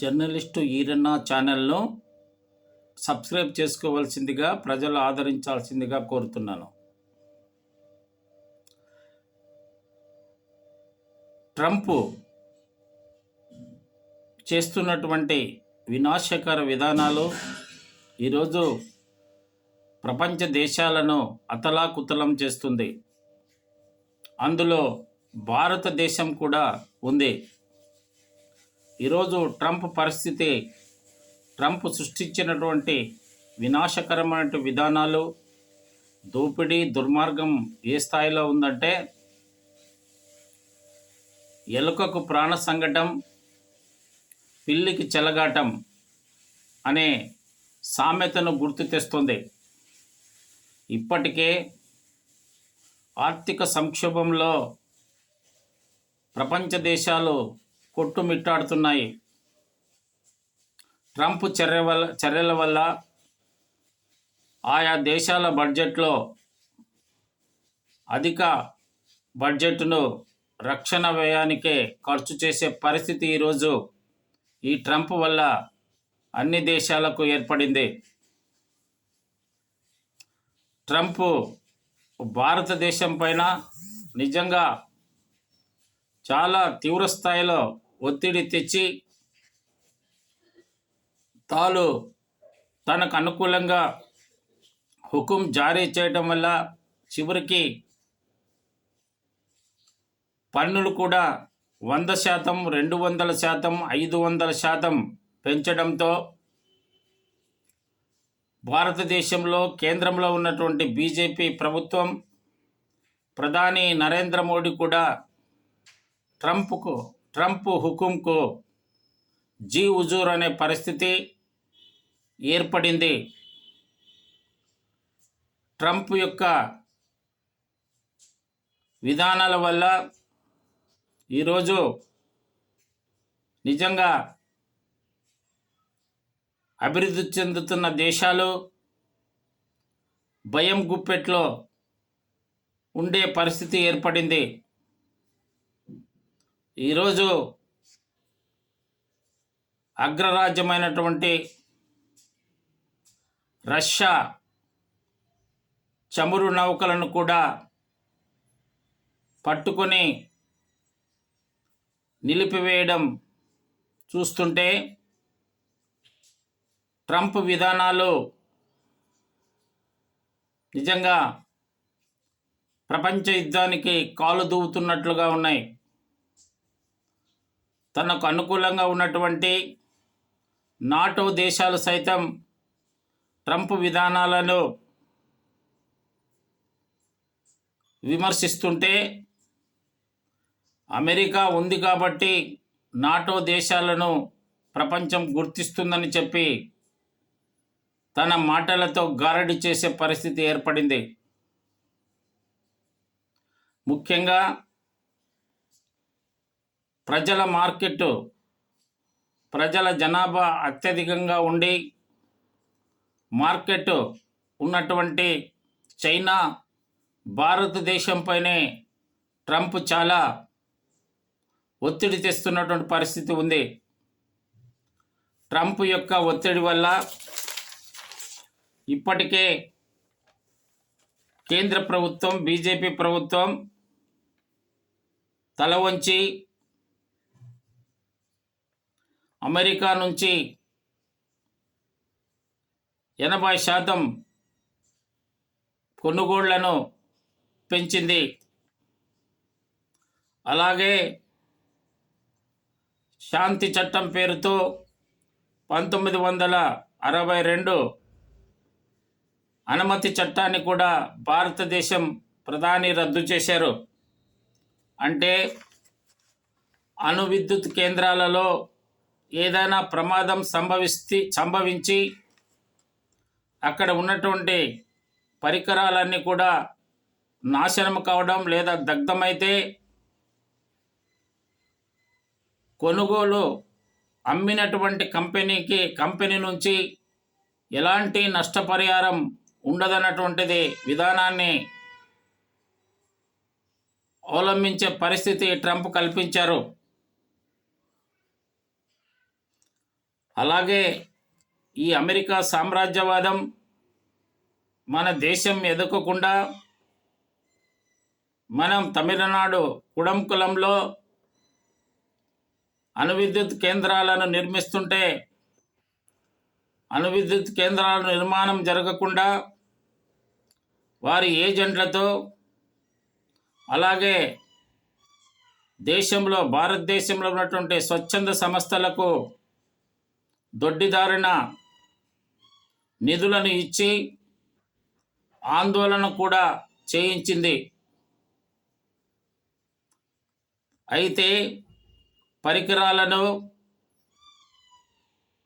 Journalist Eeranna ఛానల్ను subscribe చేసుకోవాల్సిందిగా ప్రజలు ఆదరించాల్సిందిగా కోరుతున్నాను. ట్రంప్ చేస్తున్నటువంటి వినాశకర విధానాలు ఈరోజు ప్రపంచ దేశాలను అతలాకుతలం చేస్తుంది. అందులో భారతదేశం కూడా ఉంది. ఈరోజు ట్రంప్ పరిస్థితి ట్రంప్ సృష్టించినటువంటి వినాశకరమైన విధానాలు దోపిడీ దుర్మార్గం ఏ స్థాయిలో ఉందంటే ఎలుకకు ప్రాణ సంగటం పిల్లికి చెలగాటం అనే సామెతను గుర్తు తెస్తుంది. ఇప్పటికే ఆర్థిక సంక్షోభంలో ప్రపంచ దేశాలు కొట్టుమిట్టాడుతున్నాయి. ట్రంప్ చర్య వల్ల చర్యల వల్ల ఆయా దేశాల బడ్జెట్లో అధిక బడ్జెట్ను రక్షణ వ్యయానికే ఖర్చు చేసే పరిస్థితి ఈరోజు ఈ ట్రంప్ వల్ల అన్ని దేశాలకు ఏర్పడింది. ట్రంప్ భారతదేశం పైన నిజంగా చాలా తీవ్ర స్థాయిలో ఒత్తిడి తెచ్చి తాను తనకు అనుకూలంగా హుకుం జారీ చేయడం వల్ల చివరికి పన్నులు కూడా వంద శాతం రెండు వందల శాతం ఐదు వందల శాతం పెంచడంతో భారతదేశంలో కేంద్రంలో ఉన్నటువంటి బీజేపీ ప్రభుత్వం ప్రధాని నరేంద్ర మోడీ కూడా ట్రంప్కు ట్రంప్ హుకుంకు జీ ఉజూర్ అనే పరిస్థితి ఏర్పడింది. ట్రంప్ యొక్క విధానాల వల్ల ఈరోజు నిజంగా అభివృద్ధి చెందుతున్న దేశాలు భయం గుప్పెట్లో ఉండే పరిస్థితి ఏర్పడింది. ఈరోజు అగ్రరాజ్యమైనటువంటి రష్యా చమురు నౌకలను కూడా పట్టుకొని నిలిపివేయడం చూస్తుంటే ట్రంప్ విధానాలు నిజంగా ప్రపంచ యుద్ధానికి కాలు దూవుతున్నట్లుగా ఉన్నాయి. తనకు అనుకూలంగా ఉన్నటువంటి నాటో దేశాలు సైతం ట్రంప్ విధానాలను విమర్శిస్తుంటే అమెరికా ఉంది కాబట్టి నాటో దేశాలను ప్రపంచం గుర్తిస్తుందని చెప్పి తన మాటలతో గారడి చేసే పరిస్థితి ఏర్పడింది. ముఖ్యంగా ప్రజల మార్కెట్ ప్రజల జనాభా అత్యధికంగా ఉండి మార్కెట్ ఉన్నటువంటి చైనా భారతదేశంపైనే ట్రంప్ చాలా ఒత్తిడి తెస్తున్నటువంటి పరిస్థితి ఉంది. ట్రంప్ యొక్క ఒత్తిడి వల్ల ఇప్పటికే కేంద్ర ప్రభుత్వం బీజేపీ ప్రభుత్వం తల వంచి అమెరికా నుంచి ఎనభై శాతం కొనుగోళ్ళను పెంచింది. అలాగే శాంతి చట్టం పేరుతో పంతొమ్మిది వందల అరవై రెండు అనుమతి చట్టాన్ని కూడా భారతదేశం ప్రధాని రద్దు చేశారు. అంటే అణు విద్యుత్ కేంద్రాలలో ఏదైనా ప్రమాదం సంభవిస్తే సంభవించి అక్కడ ఉన్నటువంటి పరికరాలన్నీ కూడా నాశనం కావడం లేదా దగ్ధమైతే కొనుగోలు అమ్మినటువంటి కంపెనీకి కంపెనీ నుంచి ఎలాంటి నష్టపరిహారం ఉండదన్నటువంటిది విధానాన్ని అవలంబించే పరిస్థితి ట్రంప్ కల్పించారు. అలాగే ఈ అమెరికా సామ్రాజ్యవాదం మన దేశం ఎదగకుండా మనం తమిళనాడు కుడంకులంలో అణువిద్యుత్ కేంద్రాలను నిర్మిస్తుంటే అణువిద్యుత్ కేంద్రాల నిర్మాణం జరగకుండా వారి ఏజెంట్లతో అలాగే దేశంలో భారతదేశంలో ఉన్నటువంటి స్వచ్ఛంద సంస్థలకు దొడ్డిదారిన నిధులను ఇచ్చి ఆందోళన కూడా చేయించింది. అయితే పరికరాలను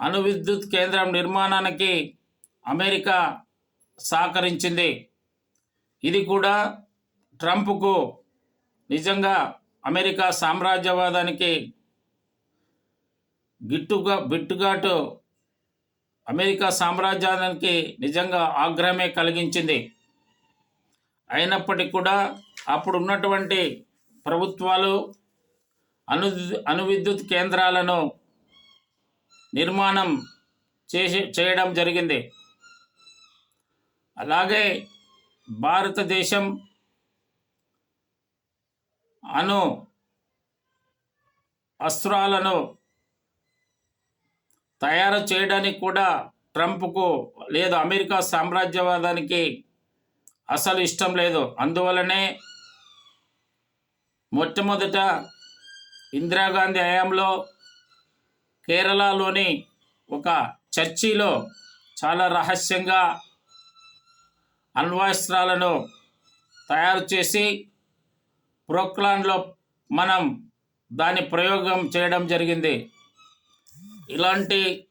అణు విద్యుత్ కేంద్రం నిర్మాణానికి అమెరికా సహకరించింది. ఇది కూడా ట్రంప్కు నిజంగా అమెరికా సామ్రాజ్యవాదానికి గిట్టుగా బిట్టుగాటు అమెరికా సామ్రాజ్యానికి నిజంగా ఆగ్రహమే కలిగించింది. అయినప్పటికీ కూడా అప్పుడు ఉన్నటువంటి ప్రభుత్వాలు అను అణువిద్యుత్ కేంద్రాలను నిర్మాణం చేసి చేయడం జరిగింది. అలాగే భారతదేశం అణు అస్త్రాలను తయారు చేయడానికి కూడా ట్రంప్కు లేదు అమెరికా సామ్రాజ్యవాదానికి అసలు ఇష్టం లేదు. అందువలనే మొట్టమొదట ఇందిరాగాంధీ హయాంలో కేరళలోని ఒక చర్చిలో చాలా రహస్యంగా అణ్వాస్త్రాలను తయారు చేసి ప్రోక్లాన్లో మనం దాని ప్రయోగం చేయడం జరిగింది. ఇలాంటి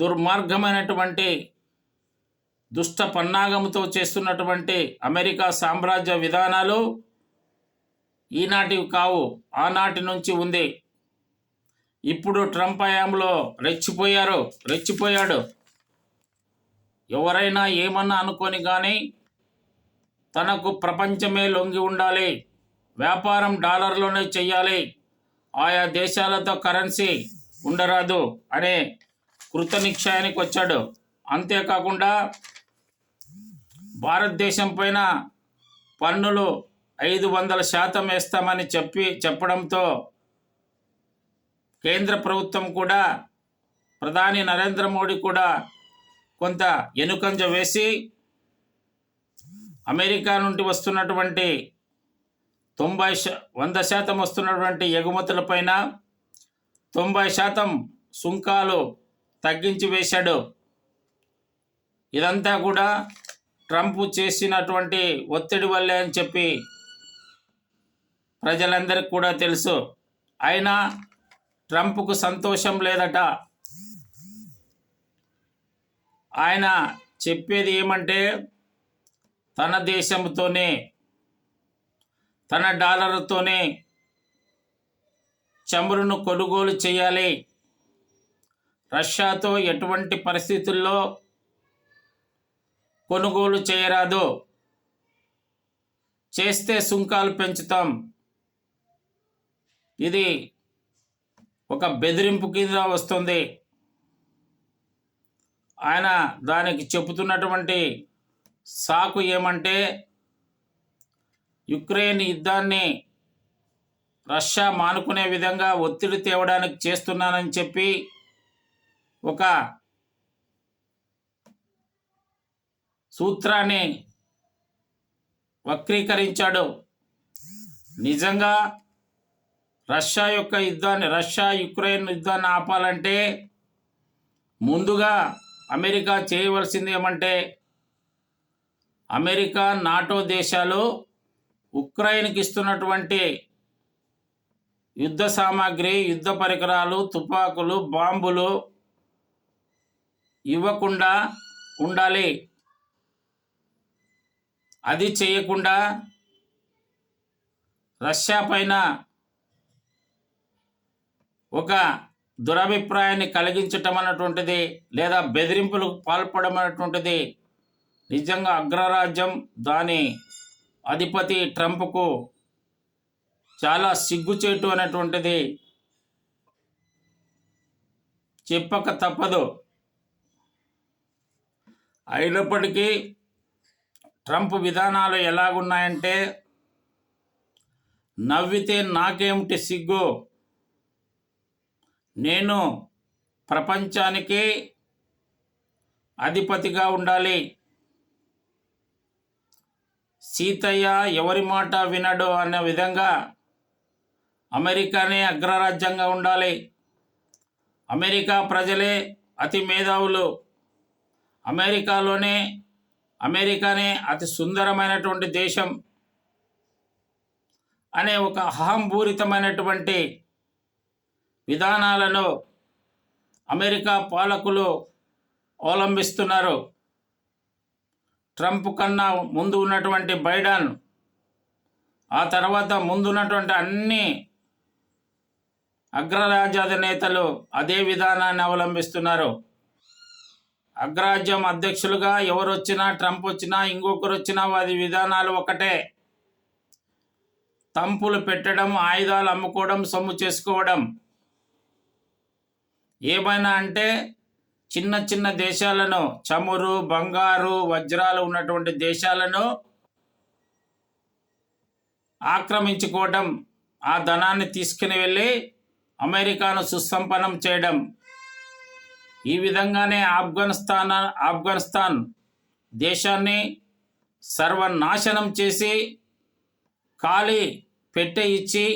దుర్మార్గమైనటువంటి దుష్ట పన్నాగముతో చేస్తున్నటువంటి అమెరికా సామ్రాజ్య విధానాలు ఈనాటివి కావు ఆనాటి నుంచి ఉంది. ఇప్పుడు ట్రంప్ హయాంలో రెచ్చిపోయారు రెచ్చిపోయాడు. ఎవరైనా ఏమన్నా అనుకొని కానీ తనకు ప్రపంచమే లొంగి ఉండాలి. వ్యాపారం డాలర్లోనే చేయాలి ఆయా దేశాలతో కరెన్సీ ఉండరాదు అనే కృత నిశ్చయానికి వచ్చాడు. అంతేకాకుండా భారతదేశం పైన పన్నులు ఐదు వందల శాతం వేస్తామని చెప్పి చెప్పడంతో కేంద్ర ప్రభుత్వం కూడా ప్రధాని నరేంద్ర మోడీ కూడా కొంత ఎనుకంజ వేసి అమెరికా నుండి వస్తున్నటువంటి తొంభై శా వంద శాతం వస్తున్నటువంటి ఎగుమతులపైన తొంభై శాతం సుంకాలు తగ్గించి వేశాడు. ఇదంతా కూడా ట్రంప్ చేసినటువంటి ఒత్తిడి వల్లే అని చెప్పి ప్రజలందరికీ కూడా తెలుసు. అయినా ట్రంప్కు సంతోషం లేదట. ఆయన చెప్పేది ఏమంటే తన దేశంతోనే తన డాలర్తోనే చమురును కొనుగోలు చేయాలి. రష్యాతో ఎటువంటి పరిస్థితుల్లో కొనుగోలు చేయరాదు. చేస్తే సుంకాలు పెంచుతాం. ఇది ఒక బెదిరింపు కింద వస్తుంది. ఆయన దానికి చెబుతున్నటువంటి సాకు ఏమంటే యుక్రెయిన్ యుద్ధాన్ని రష్యా మానుకునే విధంగా ఒత్తిడి తేవడానికి చేస్తున్నానని చెప్పి ఒక సూత్రాన్ని వక్రీకరించాడు. నిజంగా రష్యా యొక్క యుద్ధాన్ని రష్యా యుక్రెయిన్ యుద్ధాన్ని ఆపాలంటే ముందుగా అమెరికా చేయవలసింది ఏమంటే అమెరికా నాటో దేశాలు ఉక్రెయిన్కి ఇస్తున్నటువంటి యుద్ధ సామాగ్రి యుద్ధ పరికరాలు తుపాకులు బాంబులు ఇవ్వకుండా ఉండాలి. అది చేయకుండా రష్యా పైన ఒక దురభిప్రాయాన్ని కలిగించటం అన్నటువంటిది లేదా బెదిరింపులకు పాల్పడడం అన్నటువంటిది నిజంగా అగ్రరాజ్యం దాని అధిపతి ట్రంప్కు చాలా సిగ్గుచేటు అనేటువంటిది చెప్పక తప్పదు. అయినప్పటికీ ట్రంప్ విధానాలు ఎలాగున్నాయంటే నవ్వితే నాకేమిటి సిగ్గు? నేను ప్రపంచానికి అధిపతిగా ఉండాలి. సీతయ్య ఎవరి మాట వినడు అనే విధంగా అమెరికానే అగ్రరాజ్యంగా ఉండాలి. అమెరికా ప్రజలే అతి మేధావులు. అమెరికాలోనే అమెరికానే అతి సుందరమైనటువంటి దేశం అనే ఒక అహంపూరితమైనటువంటి విధానాలను అమెరికా పాలకులు అవలంబిస్తున్నారు. ట్రంప్ కన్నా ముందు ఉన్నటువంటి బైడెన్ ఆ తర్వాత ముందు ఉన్నటువంటి అన్ని అగ్రరాజ్యాధినేతలు అదే విధానాన్ని అవలంబిస్తున్నారు. అగ్రరాజ్యం అధ్యక్షులుగా ఎవరు వచ్చినా ట్రంప్ వచ్చినా ఇంకొకరు వచ్చినా వారి విధానాలు ఒకటే. తంపులు పెట్టడం ఆయుధాలు అమ్ముకోవడం సొమ్ము చేసుకోవడం. ఏమైనా అంటే చిన్న చిన్న దేశాలను చమురు బంగారు వజ్రాలు ఉన్నటువంటి దేశాలను ఆక్రమించుకోవడం ఆ ధనాన్ని తీసుకుని వెళ్ళి అమెరికాను సుసంపన్నం చేయడం. ఈ విధంగానే ఆఫ్ఘనిస్తాన్ ఆఫ్ఘనిస్తాన్ దేశాన్ని సర్వనాశనం చేసి ఖాళీ పెట్టె ఇచ్చి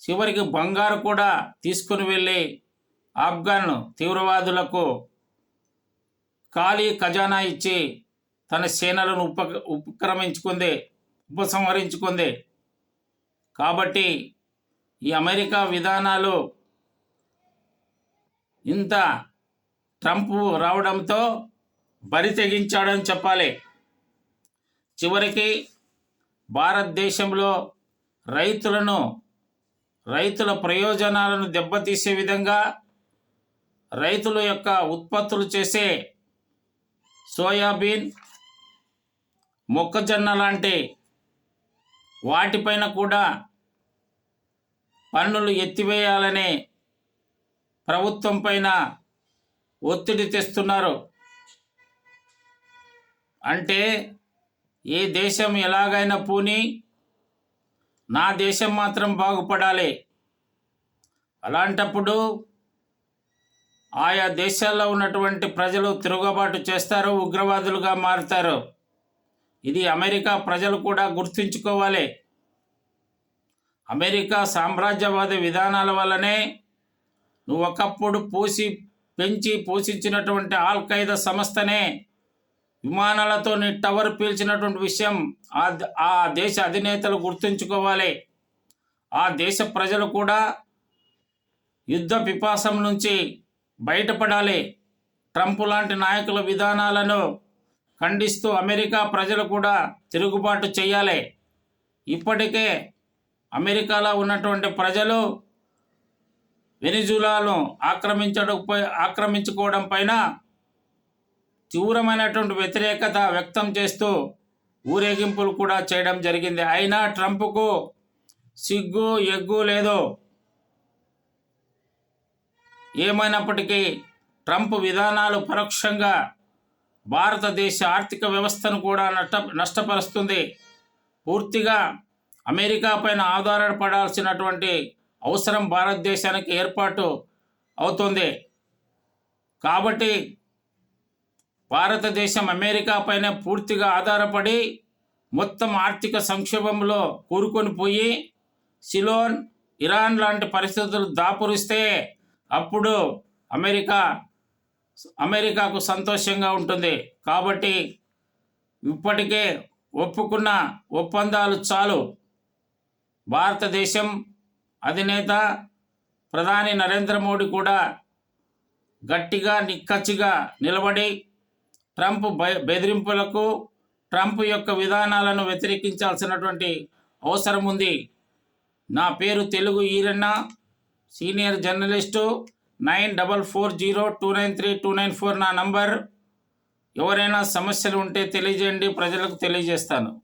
చివరికి బంగారు కూడా తీసుకుని వెళ్ళి ఆఫ్ఘన్ తీవ్రవాదులకు ఖాళీ ఖజానా ఇచ్చి తన సేనలను ఉప ఉపక్రమించుకుంది ఉపసంహరించుకుంది. కాబట్టి ఈ అమెరికా విధానాలు ఇంత ట్రంప్ రావడంతో బరి తెగించాడని చెప్పాలి. చివరికి భారతదేశంలో రైతులను రైతుల ప్రయోజనాలను దెబ్బతీసే విధంగా రైతుల యొక్క ఉత్పత్తులు చేసే సోయాబీన్ మొక్కజొన్న లాంటి వాటిపైన కూడా పన్నులు ఎత్తివేయాలని ప్రభుత్వం పైన ఒత్తిడి తెస్తున్నారు. అంటే ఏ దేశం ఎలాగైనా పూని నా దేశం మాత్రం బాగుపడాలి. అలాంటప్పుడు ఆయా దేశాల్లో ఉన్నటువంటి ప్రజలు తిరుగుబాటు చేస్తారు ఉగ్రవాదులుగా మారుతారు ఇది అమెరికా ప్రజలు కూడా గుర్తుంచుకోవాలి. అమెరికా సామ్రాజ్యవాద విధానాల వల్లనే నువ్వు ఒకప్పుడు పోసి పెంచి పోషించినటువంటి ఆల్ ఖైదా సంస్థనే విమానాలతో నీ టవర్ పీల్చినటువంటి విషయం ఆ ఆ దేశ అధినేతలు గుర్తుంచుకోవాలి. ఆ దేశ ప్రజలు కూడా యుద్ధ పిపాసం నుంచి బయటపడాలి. ట్రంప్ లాంటి నాయకుల విధానాలను ఖండిస్తూ అమెరికా ప్రజలు కూడా తిరుగుబాటు చేయాలి. ఇప్పటికే అమెరికాలో ఉన్నటువంటి ప్రజలు వెనిజులాను ఆక్రమించడం ఆక్రమించుకోవడం పైన తీవ్రమైనటువంటి వ్యతిరేకత వ్యక్తం చేస్తూ ఊరేగింపులు కూడా చేయడం జరిగింది. అయినా ట్రంప్కు సిగ్గు ఎగ్గు లేదు. ఏమైనప్పటికీ ట్రంప్ విధానాలు పరోక్షంగా భారతదేశ ఆర్థిక వ్యవస్థను కూడా నష్ట నష్టపరుస్తుంది. పూర్తిగా అమెరికా పైన ఆధారపడాల్సినటువంటి అవసరం భారతదేశానికి ఏర్పాటు అవుతుంది. కాబట్టి భారతదేశం అమెరికా పైన పూర్తిగా ఆధారపడి మొత్తం ఆర్థిక సంక్షోభంలో కూరుకొని పోయి సిలోన్ ఇరాన్ లాంటి పరిస్థితులు దాపురిస్తే అప్పుడు అమెరికా అమెరికాకు సంతోషంగా ఉంటుంది. కాబట్టి ఇప్పటికే ఒప్పుకున్న ఒప్పందాలు చాలు. భారతదేశం అధినేత ప్రధాని నరేంద్ర మోడీ కూడా గట్టిగా నిక్కచ్చిగా నిలబడి ట్రంప్ బెదిరింపులకు ట్రంప్ యొక్క విధానాలను వ్యతిరేకించాల్సినటువంటి అవసరం ఉంది. నా పేరు Telugu Eeranna. Senior journalist nine double four zero two nine three two nine four నా నంబర్. ఎవరైనా సమస్యలు ఉంటే తెలియజేయండి. ప్రజలకు తెలియజేస్తాను.